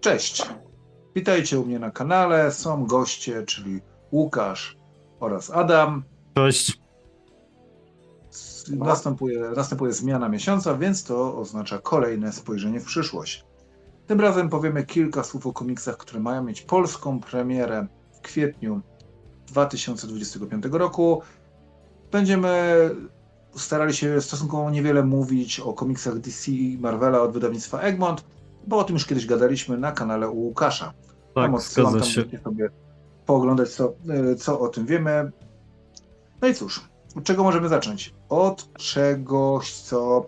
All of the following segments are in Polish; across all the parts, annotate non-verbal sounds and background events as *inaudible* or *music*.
Cześć. Witajcie u mnie na kanale. Są goście, czyli Łukasz oraz Adam. Cześć. Następuje, następuje zmiana miesiąca, więc to oznacza kolejne spojrzenie w przyszłość. Tym razem powiemy kilka słów o komiksach, które mają mieć polską premierę w kwietniu 2025 roku. Będziemy starali się stosunkowo niewiele mówić o komiksach DC i Marvela od wydawnictwa Egmont, bo o tym już kiedyś gadaliśmy na kanale u Łukasza. Tak, Tam odsyłam, tam się. sobie pooglądać, co, y, co o tym wiemy. No i cóż, od czego możemy zacząć? Od czegoś, co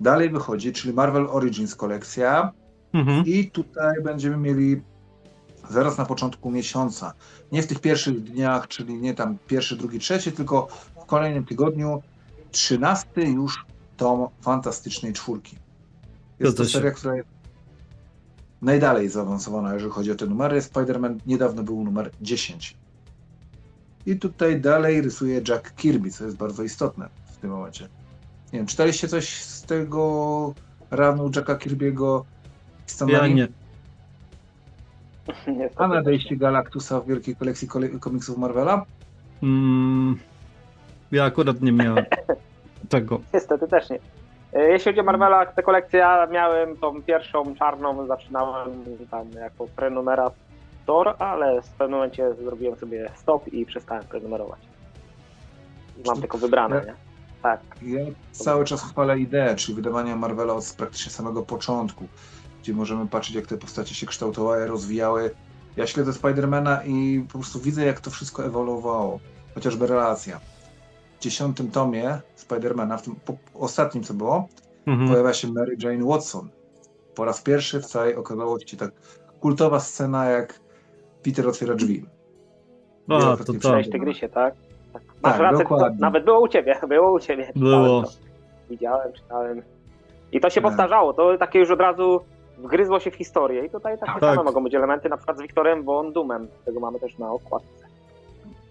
dalej wychodzi, czyli Marvel Origins kolekcja. Mhm. I tutaj będziemy mieli zaraz na początku miesiąca. Nie w tych pierwszych dniach, czyli nie tam pierwszy, drugi, trzeci, tylko w kolejnym tygodniu, trzynasty już tom fantastycznej czwórki. Jest to się. seria, która jest najdalej zaawansowana, jeżeli chodzi o te numery. Spider-Man niedawno był numer 10. I tutaj dalej rysuje Jack Kirby, co jest bardzo istotne w tym momencie. Nie wiem, czytaliście coś z tego ranu Jacka Kirby'ego? Ja nie. *laughs* A nadejście Galactusa w wielkiej kolekcji kole- komiksów Marvela? Mm, ja akurat nie miałem *laughs* tego. Niestety też nie. E, Jeśli chodzi o Marvela, tę kolekcję ja miałem tą pierwszą czarną, zaczynałem tam jako prenumerator, ale w pewnym momencie zrobiłem sobie stop i przestałem prenumerować. I mam tylko wybrane, nie? Tak. Ja cały czas chwalę ideę, czyli wydawania Marvela od praktycznie samego początku, gdzie możemy patrzeć, jak te postacie się kształtowały, rozwijały. Ja śledzę Spidermana i po prostu widzę, jak to wszystko ewoluowało. Chociażby relacja. W dziesiątym tomie Spidermana, w tym ostatnim co było, Mhm. pojawia się Mary Jane Watson. Po raz pierwszy w całej okazałości tak kultowa scena, jak Peter otwiera drzwi. Wielokrotnie to tak. Cześć Tygrysie, tak? tak. Masz Tak, rację, to dokładnie. nawet było u ciebie, *laughs* było u ciebie. Było. To. Widziałem, czytałem. I to się Tak. powtarzało, to takie już od razu wgryzło się w historię. I tutaj takie Tak. same mogą być elementy, na przykład z Wiktorem Von Doomem. Tego mamy też na okładce.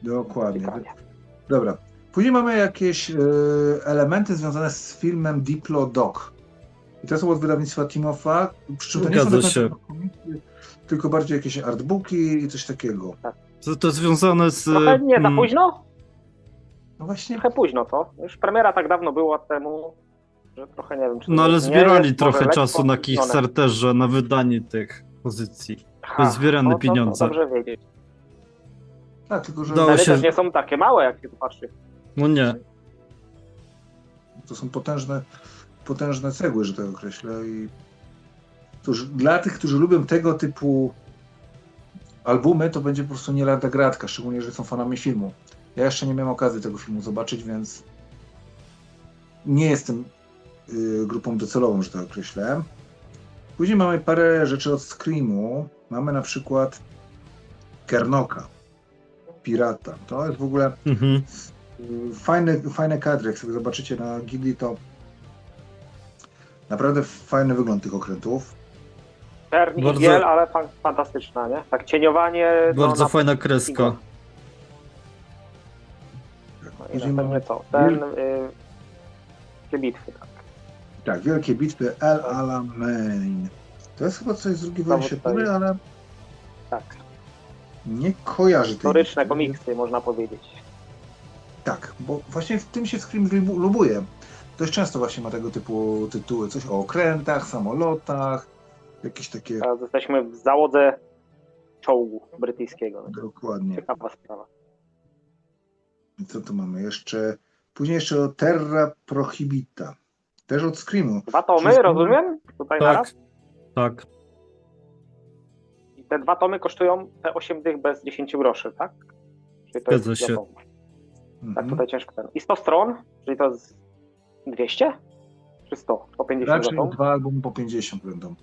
Dokładnie. Ciekawie. Dobra. Później mamy jakieś e, elementy związane z filmem Diplodok. I to są od wydawnictwa Timofa, przy czym to nie są Zgadza komiksy, tylko bardziej jakieś artbooki i coś takiego. To, to związane z. Trochę nie za mm, późno? No właśnie, Trochę późno, co? Już premiera tak dawno była temu, że trochę nie wiem, czy No to ale zbierali jest, trochę czasu na. Kickstarterze, na wydanie tych pozycji. Ha, zbierane no to- pieniądze. To dobrze wiedzieć. tak, tylko że Dało Ale się- też nie są takie małe, jak się tu patrzy. No nie. to są potężne, potężne cegły, że tak określę. I cóż, dla tych, którzy lubią tego typu albumy, to będzie po prostu nie lada gratka, szczególnie, że są fanami filmu. Ja jeszcze nie miałem okazji tego filmu zobaczyć, więc nie jestem grupą docelową, że tak określę. Później mamy parę rzeczy od Screamu. Mamy na przykład Kernoka, Pirata. To jest w ogóle Mhm. y, fajne, fajne kadry. Jak sobie zobaczycie na Gili, to naprawdę fajny wygląd tych okrętów. Czerni Bardzo- biel, ale fan, fantastyczna, nie? Tak cieniowanie. no, Bardzo na- fajna kreska. No i następnie mamy co? Ten... Y, bitwy, tak. Tak, wielkie bitwy El Alamein. To jest chyba coś z drugiej wojny światowej, ale Tak. nie kojarzy tej Historyczne bitwy. komiksy, można powiedzieć. Tak, bo właśnie w tym się Scream lubu- lubuje. Dość często właśnie ma tego typu tytuły. Coś o okrętach, samolotach, jakieś takie... Teraz jesteśmy w załodze czołgu brytyjskiego. Dokładnie. Ciekawa sprawa. I co tu mamy jeszcze? Później jeszcze o Terra Prohibita. Też od Screamu. Dwa tomy, Wszystko- rozumiem? Tutaj Tak. naraz? Tak. I te dwa tomy kosztują te 8 dych bez 10 groszy, tak? Czyli to Zgadza jest się. tomy. Tak, Mhm. tutaj ciężko ten. I 100 stron, czyli to jest 200? Czy 100? 150 Raczej za tom? dwa albo po 50 będą.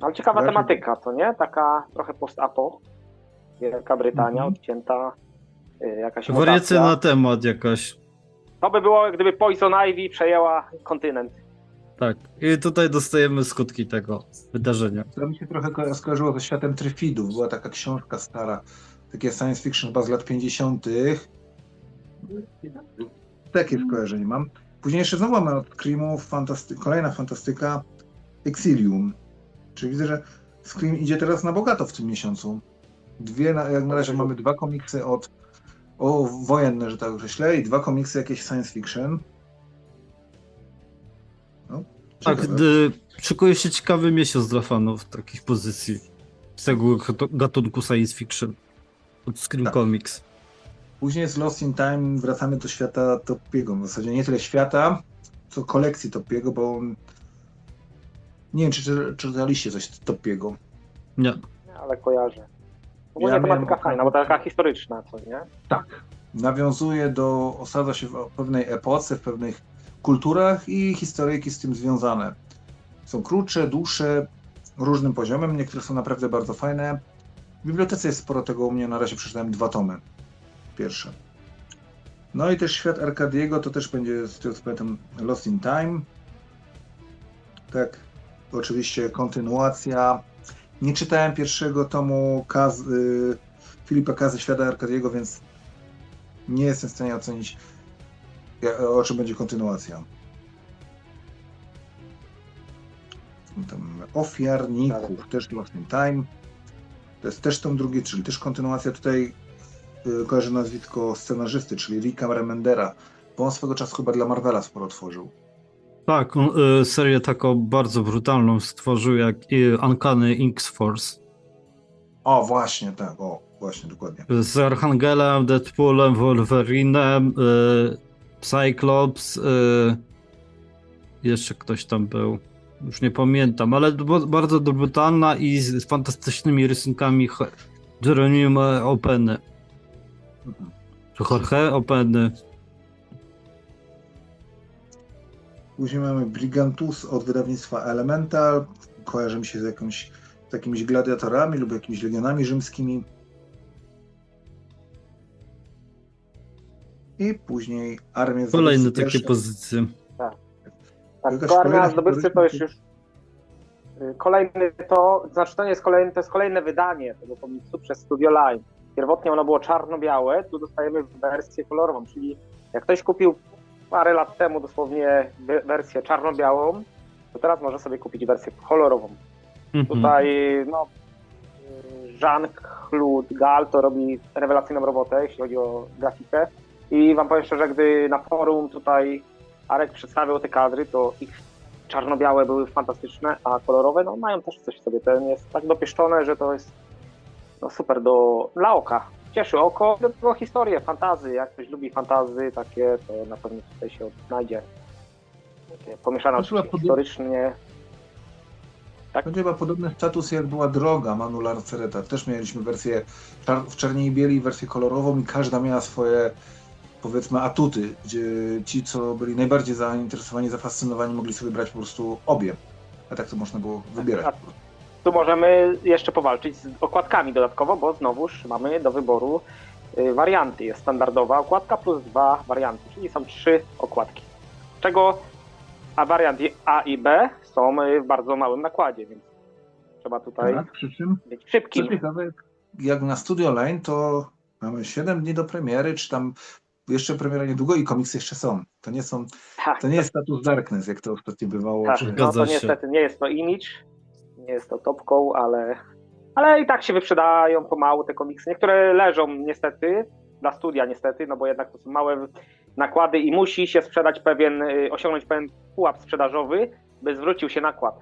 Ale ciekawa raczej- tematyka, to nie? Taka trochę post-apo. Wielka Brytania, Mhm. odcięta. y, Jakaś Wariacja na temat jakaś. To by było, gdyby Poison Ivy przejęła kontynent. Tak. I tutaj dostajemy skutki tego wydarzenia. To mi się trochę ko- skojarzyło ze światem Tryfidów. Była taka książka stara, takie science fiction chyba z lat 50. Takie skojarzenie mam. Później jeszcze znowu mamy od Screamu fantasty- kolejna fantastyka Exilium. Czyli widzę, że Scream idzie teraz na bogato w tym miesiącu. Dwie, na, jak na razie mamy dwa komiksy od o wojenne, że tak określę, i dwa komiksy jakieś science fiction. No, Tak, szykuje się ciekawy miesiąc dla fanów takich pozycji. Z tego gatunku science fiction. Od Scream Tak. Comics. Później jest Lost in Time, wracamy do świata Topiego. W zasadzie nie tyle świata, co kolekcji Topiego, bo on... Nie wiem, czy, czy czytaliście coś z Topiego. Nie. Ale kojarzę. Ogólnie Ja miałem tematyka okazję- fajna, bo taka historyczna, co nie? Tak. Nawiązuje do, osadza się w pewnej epoce, w pewnych kulturach i historyjki z tym związane. Są krótsze, dłuższe, różnym poziomem, niektóre są naprawdę bardzo fajne. W bibliotece jest sporo tego u mnie, na razie przeczytałem dwa tomy. Pierwsze. No i też świat Arkadiego, to też będzie, z tego co pamiętam, Lost in Time. Tak, oczywiście kontynuacja. Nie czytałem pierwszego tomu Kaz, y, Filipa Kazy Świata Arkadiego, więc nie jestem w stanie ocenić, o czym będzie kontynuacja. Tam ofiarników, też Lost in Time. To jest też tom drugi, czyli też kontynuacja tutaj y, kojarzę nazwisko scenarzysty, czyli Ricka Remendera, bo on swego czasu chyba dla Marvela sporo tworzył. Tak, y, serię taką bardzo brutalną stworzył jak y, Uncanny X-Force. O, właśnie, tak, o, właśnie, dokładnie. Z Archangelem, Deadpoolem, Wolverinem, y, Cyclops, y, jeszcze ktoś tam był. Już nie pamiętam, ale bardzo brutalna i z fantastycznymi rysunkami Jeronimo Openy. Mhm. Czy Jorge Openy. Później mamy Brigantus od wydawnictwa Elemental. Kojarzy mi się z, jakąś, z jakimiś gladiatorami lub jakimiś legionami rzymskimi. I później Armię Kolejne takie Pierwszych. pozycje. Tak, Jakaś to Armia Zdobywcy to jest już y, kolejny to, znaczy to nie jest kolejny, to jest kolejne wydanie tego komiksu przez Studio Line. Pierwotnie ono było czarno-białe, tu dostajemy wersję kolorową, czyli jak ktoś kupił parę lat temu dosłownie we- wersję czarno-białą, to teraz może sobie kupić wersję kolorową. Mhm. Tutaj no, Jean-Claude Gal to robi rewelacyjną robotę, jeśli chodzi o grafikę. I wam powiem szczerze, gdy na forum tutaj Arek przedstawiał te kadry, to ich czarno-białe były fantastyczne, a kolorowe no, mają też coś w sobie. Ten jest tak dopieszczone, że to jest no, super do, dla oka. Cieszy oko, do tego historie, fantazy. Jak ktoś lubi fantazy takie, to na pewno tutaj się odnajdzie. Takie pomieszane oczywiście pod- historycznie. Tak? Będzie chyba podobny status jak była droga Manu Larcereta. Też mieliśmy wersję w czerni i bieli, wersję kolorową i każda miała swoje powiedzmy atuty, gdzie ci, co byli najbardziej zainteresowani, zafascynowani, mogli sobie brać po prostu obie. A tak to można było wybierać. Tu możemy jeszcze powalczyć z okładkami dodatkowo, bo znowuż mamy do wyboru y, warianty. Jest standardowa okładka plus dwa warianty, czyli są trzy okładki. Czego a wariant A i B są y, w bardzo małym nakładzie, więc trzeba tutaj Tak, przy czym, być co szybkim. ciekawe, jak na Studio Line, to mamy 7 dni do premiery, czy tam jeszcze premiera niedługo i komiksy jeszcze są. To nie są, Tak, to nie jest status Darkness, jak to ostatnio bywało. tak. Czy... No to niestety nie jest to image, nie jest to topką, ale, ale i tak się wyprzedają pomału te komiksy. Niektóre leżą niestety, dla studia niestety, no bo jednak to są małe nakłady i musi się sprzedać pewien, y, osiągnąć pewien pułap sprzedażowy, by zwrócił się nakład.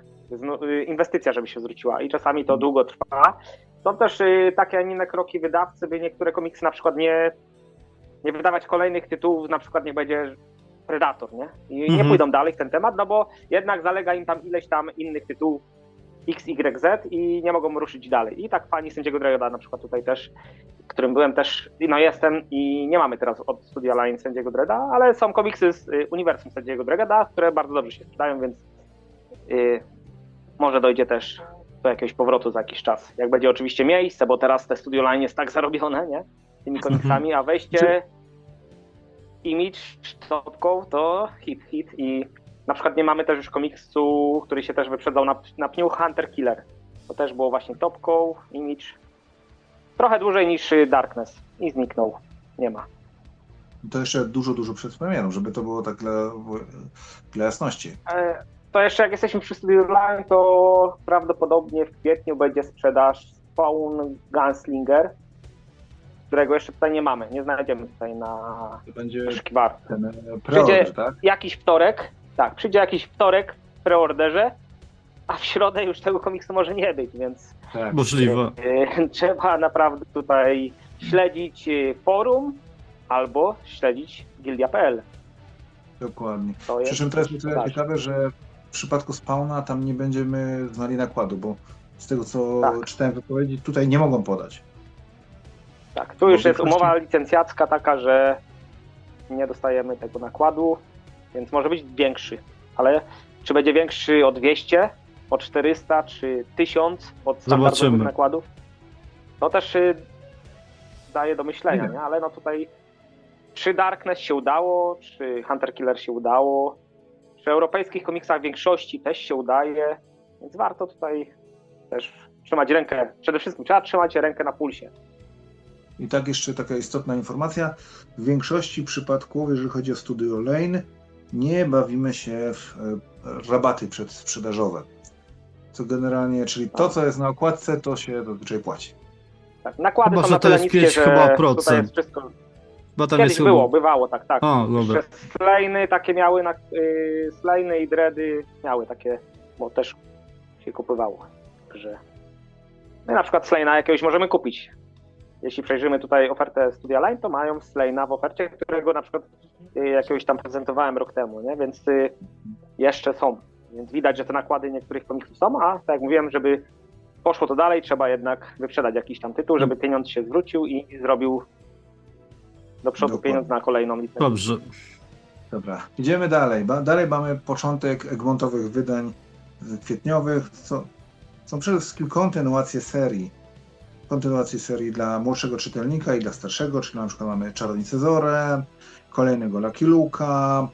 Y, Inwestycja, żeby się zwróciła i czasami to długo trwa. Są też y, takie, a nie inne kroki wydawcy, by niektóre komiksy na przykład nie, nie wydawać kolejnych tytułów, na przykład niech będzie Predator, nie? I nie Mhm. pójdą dalej w ten temat, no bo jednak zalega im tam ileś tam innych tytułów X, Y, Z i nie mogą ruszyć dalej. I tak fani sędziego Dreda na przykład tutaj też, którym byłem też, no jestem i nie mamy teraz od Studia Line sędziego Dreda, ale są komiksy z y, uniwersum sędziego Dreda, które bardzo dobrze się sprzedają, więc y, może dojdzie też do jakiegoś powrotu za jakiś czas. Jak będzie oczywiście miejsce, bo teraz te Studio Line jest tak *laughs* zarobione, nie? Tymi *laughs* komiksami, a wejście image topką to hit, hit i Na przykład nie mamy też już komiksu, który się też wyprzedzał na, na pniu Hunter Killer. To też było właśnie topką, image. Trochę dłużej niż Darkness i zniknął. Nie ma. To jeszcze dużo, dużo przed premierą, żeby to było tak dla, dla jasności. E, To jeszcze jak jesteśmy przy Studio Line, to prawdopodobnie w kwietniu będzie sprzedaż Spawn Gunslinger, którego jeszcze tutaj nie mamy. Nie znajdziemy tutaj na To będzie ten e, preorder, tak? Jakiś wtorek, tak, przyjdzie jakiś wtorek w preorderze, a w środę już tego komiksu może nie być, więc Tak. Możliwe. e, *laughs* trzeba naprawdę tutaj śledzić e, forum albo śledzić gildia.pl. Dokładnie. To Przy jest czym teraz jest ciekawe, że w przypadku spawna tam nie będziemy znali nakładu, bo z tego co Tak. czytałem w wypowiedzi, tutaj nie mogą podać. Tak, tu już jest umowa licencjacka taka, że nie dostajemy tego nakładu, więc może być większy. Ale czy będzie większy o 200, o 400 czy 1000 od standardowych Zobaczymy. nakładów? To też y, daje do myślenia, Nie. nie? Ale no tutaj czy Darkness się udało, czy Hunter Killer się udało, przy europejskich komiksach w większości też się udaje, więc warto tutaj też trzymać rękę, przede wszystkim trzeba trzymać rękę na pulsie. I tak jeszcze taka istotna informacja. W większości przypadków, jeżeli chodzi o Studio Lane, nie bawimy się w e, rabaty przedsprzedażowe. Co generalnie, czyli to, co jest na okładce, to się zazwyczaj płaci. Tak, nakłady Chyba, są że na to jest niskie, pięć że chyba tutaj procent. jest wszystko. Bo tam Kiedyś jest było, bywało, tak, tak. Dobra. Że Slejny takie miały, na, y, slejny i dready miały takie, bo też się kupywało. Także no i na przykład Slejna jakiegoś możemy kupić. Jeśli przejrzymy tutaj ofertę Studia Line, to mają Slejna w ofercie, którego na przykład y, jakiegoś tam prezentowałem rok temu, nie? więc y, jeszcze są. Więc widać, że te nakłady niektórych komiksów są, a tak jak mówiłem, żeby poszło to dalej, trzeba jednak wyprzedać jakiś tam tytuł, żeby pieniądz się zwrócił i zrobił do przodu Dokładnie. pieniądz na kolejną licencję. Dobrze. Dobra, idziemy dalej. Ba- dalej mamy początek Egmontowych wydań kwietniowych. Co, są przede wszystkim kontynuacje serii. Kontynuacje serii dla młodszego czytelnika i dla starszego, czyli na przykład mamy Czarownicę Zorę, kolejnego Lucky Luka.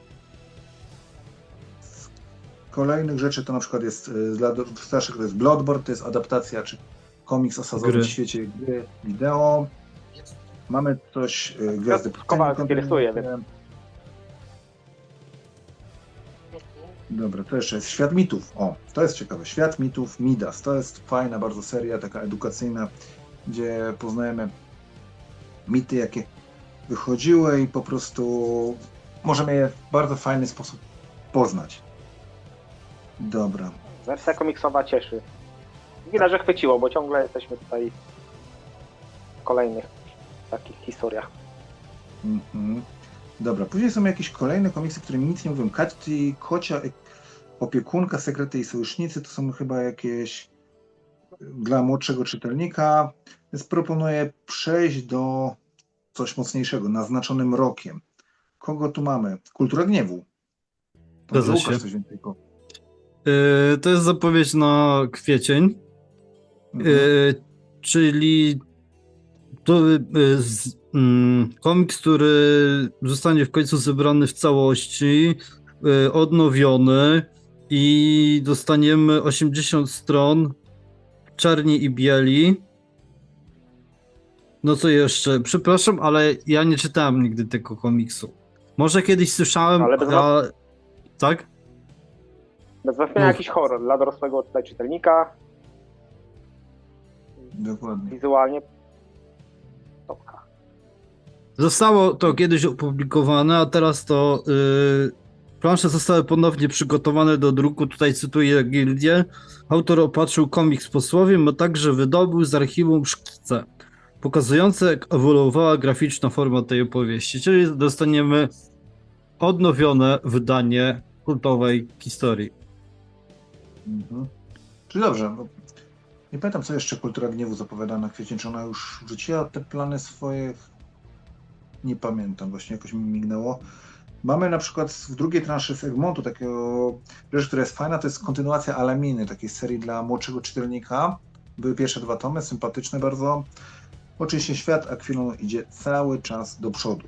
Z kolejnych rzeczy to na przykład jest y, dla starszych to jest Bloodborne, to jest adaptacja czy komiks osadzony w świecie gry wideo. Mamy coś y, Gwiazdy Kowalski rysuje. Dobra, to jeszcze jest Świat Mitów. O, to jest ciekawe. Świat Mitów Midas. To jest fajna bardzo seria, taka edukacyjna, gdzie poznajemy mity, jakie wychodziły i po prostu możemy je w bardzo fajny sposób poznać. Dobra. Wersja komiksowa cieszy. Widać, że chwyciło, bo ciągle jesteśmy tutaj w kolejnych takich historiach. Mhm. Dobra, później są jakieś kolejne komiksy, które mi nic nie mówią. Katy, Kocia, Opiekunka, Sekrety i Sojusznicy to są chyba jakieś dla młodszego czytelnika. Więc proponuję przejść do coś mocniejszego, naznaczonym rokiem. Kogo tu mamy? Kultura Gniewu. Zgadza się. Yy, to jest zapowiedź na kwiecień. Mhm. Yy, czyli to yy, z, mm, komiks, który zostanie w końcu zebrany w całości, yy, odnowiony i dostaniemy 80 stron czarni i bieli. No co jeszcze? Przepraszam, ale ja nie czytałem nigdy tego komiksu. Może kiedyś słyszałem, Ale bez a... tak? Bez wątpienia Mów. jakiś horror dla dorosłego tutaj czytelnika. Dokładnie. Wizualnie topka. Zostało to kiedyś opublikowane, a teraz to yy, plansze zostały ponownie przygotowane do druku. Tutaj cytuję gildię. Autor opatrzył komiks posłowiem, a także wydobył z archiwum szkice, pokazujące jak ewoluowała graficzna forma tej opowieści. Czyli dostaniemy odnowione wydanie kultowej historii. Mhm. Czyli dobrze. Nie pamiętam, co jeszcze Kultura Gniewu zapowiada na kwiecień. Czy ona już rzuciła te plany swoje? Nie pamiętam, właśnie jakoś mi mignęło. Mamy na przykład w drugiej transzy z Egmontu takiego rzecz, która jest fajna, to jest kontynuacja Alaminy, takiej serii dla młodszego czytelnika. Były pierwsze dwa tomy, sympatyczne bardzo. Oczywiście świat Aquilon idzie cały czas do przodu.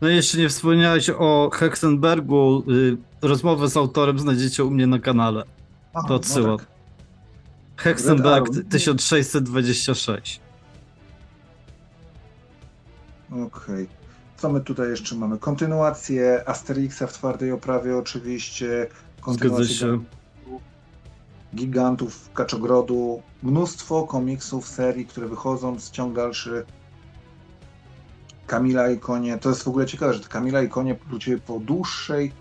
No i jeszcze nie wspomniałeś o Hexenbergu. Y, rozmowę z autorem znajdziecie u mnie na kanale. Aha, To odsyłam. tak. Hexenberg Red Arrow. 1626. Okej. Co my tutaj jeszcze mamy? Kontynuację Asterixa w twardej oprawie oczywiście. Zgadza Kontynuację się. Gigantów Kaczogrodu. Mnóstwo komiksów, serii, które wychodzą z ciąg dalszy. Kamila i konie. To jest w ogóle ciekawe, że Kamila i konie wróciły po dłuższej,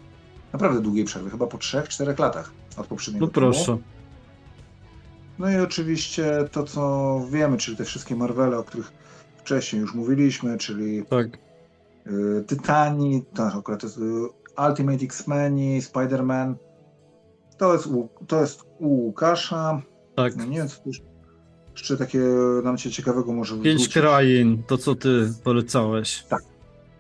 naprawdę długiej przerwie, chyba po 3-4 latach od poprzedniego No proszę. No i oczywiście to, co wiemy, czyli te wszystkie Marvele, o których wcześniej już mówiliśmy, czyli Tak. Y, Tytani, to akurat to jest y, Ultimate X-Meni, Spider-Man. To jest, u, to jest u Łukasza. Tak. No nie wiem, co tu już- jeszcze takie nam się ciekawego może Pięć krain, to co ty polecałeś.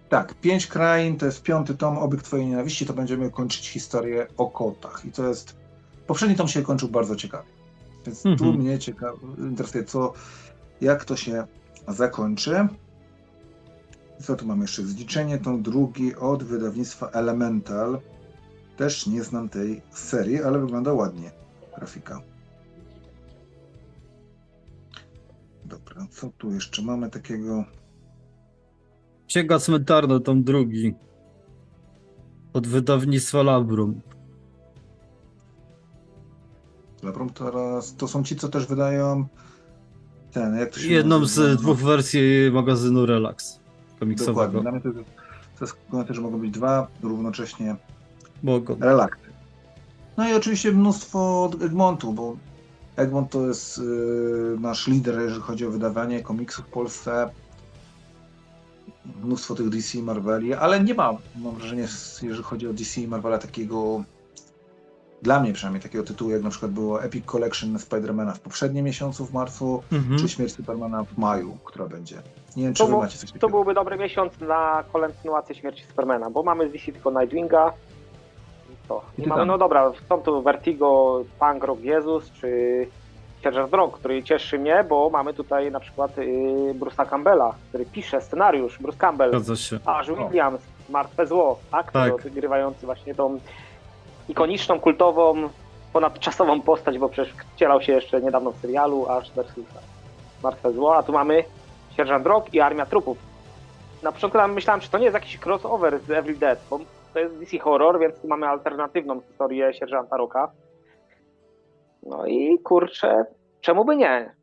Tak, Pięć Krain to jest piąty tom Obyk Twojej Nienawiści, to będziemy kończyć historię o kotach. I to jest... Poprzedni tom się kończył bardzo ciekawie. Więc tu Mhm. mnie ciekawe, interesuje, co, jak to się zakończy. Co tu mamy jeszcze? Zliczenie tom drugi od wydawnictwa Elemental. Też nie znam tej serii, ale wygląda ładnie grafika. Dobra, co tu jeszcze mamy takiego? Księga cmentarna, tom drugi. Od wydawnictwa Labrum. Labrum teraz to są ci, co też wydają ten, jak to się Jedną nazywa? z dwóch wersji magazynu Relax Dokładnie. komiksowego. Dla mnie to, jest komentarz, że mogą być dwa równocześnie Mogą. relakty. No i oczywiście mnóstwo od Egmontu, bo Egmont to jest y, nasz lider, jeżeli chodzi o wydawanie komiksów w Polsce. Mnóstwo tych DC i Marveli, ale nie ma, mam wrażenie, jeżeli chodzi o DC i Marvela, takiego dla mnie przynajmniej takiego tytułu, jak na przykład było Epic Collection Spidermana w poprzednim miesiącu, w marcu, Mhm. czy Śmierć Supermana w maju, która będzie. Nie wiem, czy To, wy macie coś to takiego. byłby dobry miesiąc na kontynuację śmierci Supermana, bo mamy z DC tylko Nightwinga. I To. I mamy, no dobra, są tu Vertigo, Punk Rock Jezus, czy Sergeant Rock, który cieszy mnie, bo mamy tutaj na przykład yy, Bruce'a Campbella, który pisze scenariusz, Bruce Campbell. Aż Williams, Martwe Zło, aktor Tak. odgrywający właśnie tą ikoniczną, kultową, ponadczasową postać, bo przecież wcielał się jeszcze niedawno w serialu Aż versus Martwe Zło, a tu mamy Sierżant Rock i Armia Trupów. Na początku myślałem, czy to nie jest jakiś crossover z Evil Dead, bo to jest DC Horror, więc tu mamy alternatywną historię Sierżanta Rocka. No i kurczę, czemu by nie?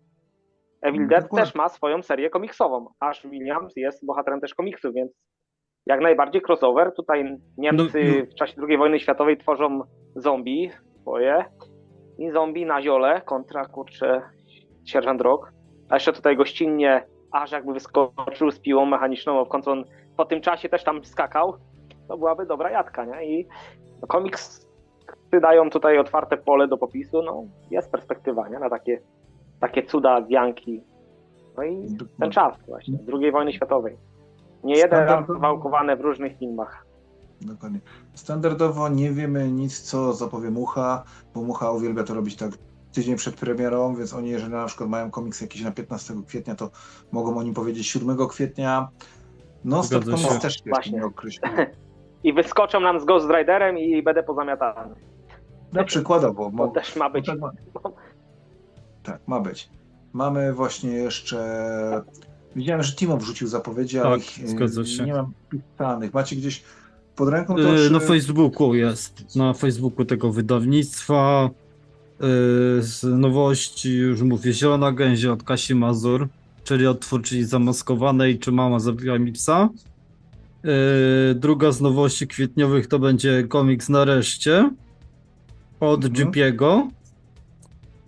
Evil No, Dead też ma swoją serię komiksową. Aż Williams jest bohaterem też komiksów, więc jak najbardziej crossover. Tutaj Niemcy No, no. w czasie II wojny światowej tworzą zombie swoje i zombie na ziole kontra kurczę sierżant Rock. A jeszcze tutaj gościnnie aż jakby wyskoczył z piłą mechaniczną, bo w końcu on po tym czasie też tam skakał. To byłaby dobra jadka, nie? I no, komiks dają tutaj otwarte pole do popisu, no jest perspektywa, nie? Na takie, takie cuda wianki. No i ten czas właśnie, II wojny światowej. Nie jeden raz Standardowo- wałkowane w różnych filmach. Dokładnie. Standardowo nie wiemy nic, co zapowie Mucha, bo Mucha uwielbia to robić tak tydzień przed premierą, więc oni, jeżeli na przykład mają komiks jakiś na 15 kwietnia, to mogą o nim powiedzieć 7 kwietnia. No, Comics też Właśnie. *laughs* I wyskoczą nam z Ghost Riderem i będę pozamiatany. No przykładowo. To Mo- też ma być. tak, *laughs* ma, tak, ma być. Mamy właśnie jeszcze... Widziałem, że Timo wrzucił zapowiedzi, ale Tak, ich e, zgadza się. nie mam pisanych. Macie gdzieś pod ręką to? Czy- Na Facebooku jest. Na Facebooku tego wydawnictwa. y, Z nowości już mówię Zielona Gęzia od Kasi Mazur, czyli od twórczyni Zamaskowanej czy Mama zabiła mi psa. Druga z nowości kwietniowych to będzie komiks Nareszcie od Mhm. Jeepiego.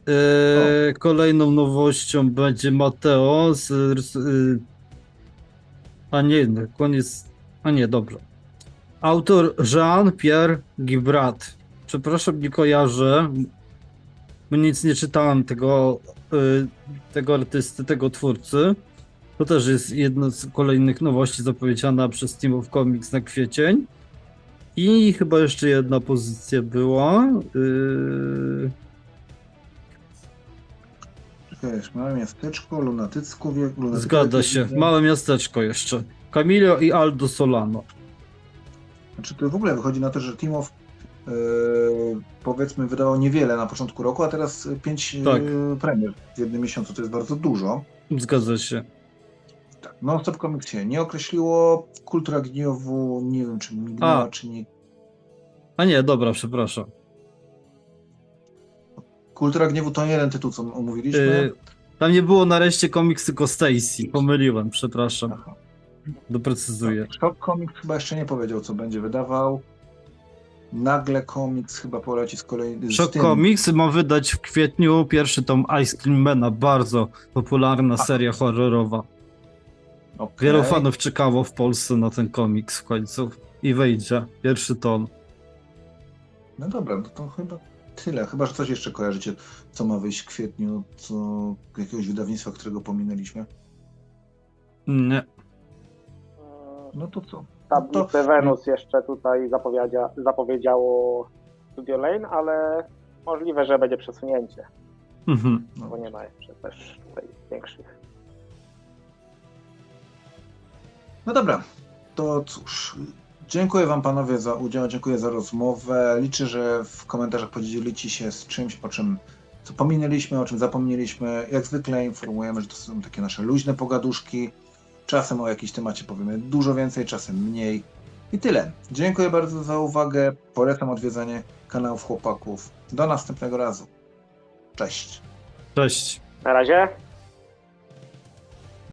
Y, Kolejną nowością będzie Mateo z. rys- y, A nie, koniec. A nie, dobrze. Autor Jean-Pierre Gibrat. Przepraszam, nie kojarzę. Nic nie czytałem tego, y, tego artysty, tego twórcy. To też jest jedna z kolejnych nowości zapowiedziana przez Team of Comics na kwiecień. I chyba jeszcze jedna pozycja była. y, Wiesz, małe miasteczko, lunatycku, wie- lunatyku, Zgadza się. Małe miasteczko jeszcze. Camilo i Aldo Solano. Znaczy to w ogóle wychodzi na to, że Timow yy, powiedzmy wydało niewiele na początku roku, a teraz pięć Tak. yy, premier w jednym miesiącu to jest bardzo dużo. Zgadza się. Tak. Non Stop Comics się nie określiło. Kultura Gniewu, nie wiem czy mignęła, A. czy nie. A nie, dobra, przepraszam. Kultura Gniewu to jeden tytuł, co omówiliśmy. Yy, tam nie było nareszcie komiks, tylko Stacy. Pomyliłem, przepraszam. Aha. Doprecyzuję. Shock Comics chyba jeszcze nie powiedział, co będzie wydawał. Nagle Comics chyba poleci z kolei tym. Comics ma wydać w kwietniu pierwszy tom Ice Cream Mana, bardzo popularna seria horrorowa. Okej. Wielu fanów czekało w Polsce na ten komiks w końcu i wyjdzie pierwszy tom. No dobra, no to chyba tyle. Chyba, że coś jeszcze kojarzycie, co ma wyjść w kwietniu, co jakiegoś wydawnictwa, którego pominęliśmy. Nie. No to co? Tablicę Venus jeszcze tutaj zapowiedzia, zapowiedziało Studio Lane, ale możliwe, że będzie przesunięcie, Mhm. bo nie ma jeszcze też tutaj większych. No dobra, to cóż. Dziękuję Wam panowie za udział, dziękuję za rozmowę. Liczę, że w komentarzach podzielicie się z czymś, o czym co pominęliśmy, o czym zapomnieliśmy. Jak zwykle informujemy, że to są takie nasze luźne pogaduszki. Czasem o jakimś temacie powiemy dużo więcej, czasem mniej. I tyle. Dziękuję bardzo za uwagę. Polecam odwiedzanie kanałów chłopaków. Do następnego razu. Cześć. Cześć. Na razie.